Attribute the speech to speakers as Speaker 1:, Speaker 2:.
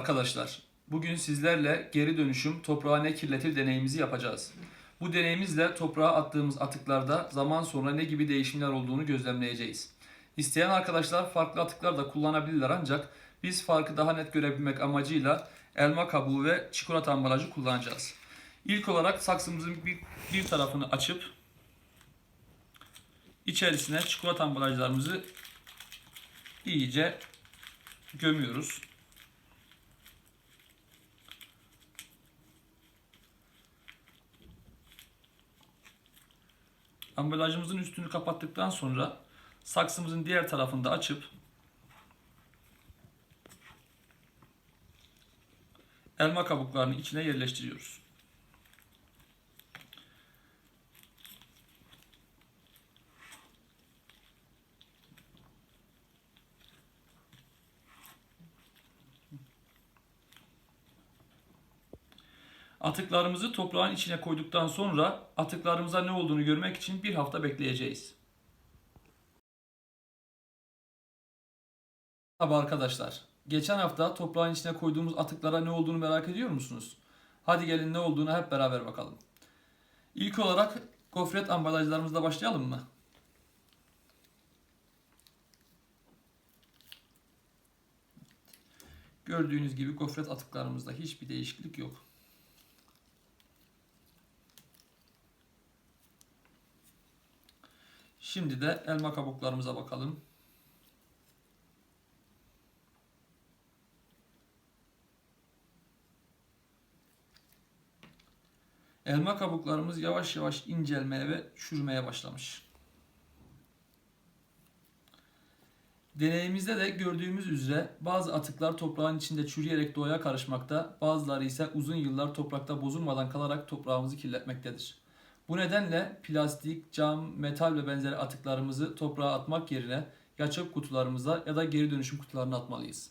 Speaker 1: Arkadaşlar, bugün sizlerle geri dönüşüm toprağa ne kirletir deneyimizi yapacağız. Bu deneyimizle toprağa attığımız atıklarda zaman sonra ne gibi değişimler olduğunu gözlemleyeceğiz. İsteyen arkadaşlar farklı atıklar da kullanabilirler ancak biz farkı daha net görebilmek amacıyla elma kabuğu ve çikolata ambalajı kullanacağız. İlk olarak saksımızın bir, bir tarafını açıp içerisine çikolata ambalajlarımızı iyice gömüyoruz. Ambalajımızın üstünü kapattıktan sonra saksımızın diğer tarafını da açıp elma kabuklarını içine yerleştiriyoruz. Atıklarımızı toprağın içine koyduktan sonra atıklarımıza ne olduğunu görmek için bir hafta bekleyeceğiz. Merhaba arkadaşlar. Geçen hafta toprağın içine koyduğumuz atıklara ne olduğunu merak ediyor musunuz? Hadi gelin ne olduğunu hep beraber bakalım. İlk olarak gofret ambalajlarımızla başlayalım mı? Gördüğünüz gibi gofret atıklarımızda hiçbir değişiklik yok. Şimdi de elma kabuklarımıza bakalım. Elma kabuklarımız yavaş yavaş incelmeye ve çürümeye başlamış. Deneyimizde de gördüğümüz üzere bazı atıklar toprağın içinde çürüyerek doğaya karışmakta, bazıları ise uzun yıllar toprakta bozulmadan kalarak toprağımızı kirletmektedir. Bu nedenle plastik, cam, metal ve benzeri atıklarımızı toprağa atmak yerine ya çöp kutularımıza ya da geri dönüşüm kutularına atmalıyız.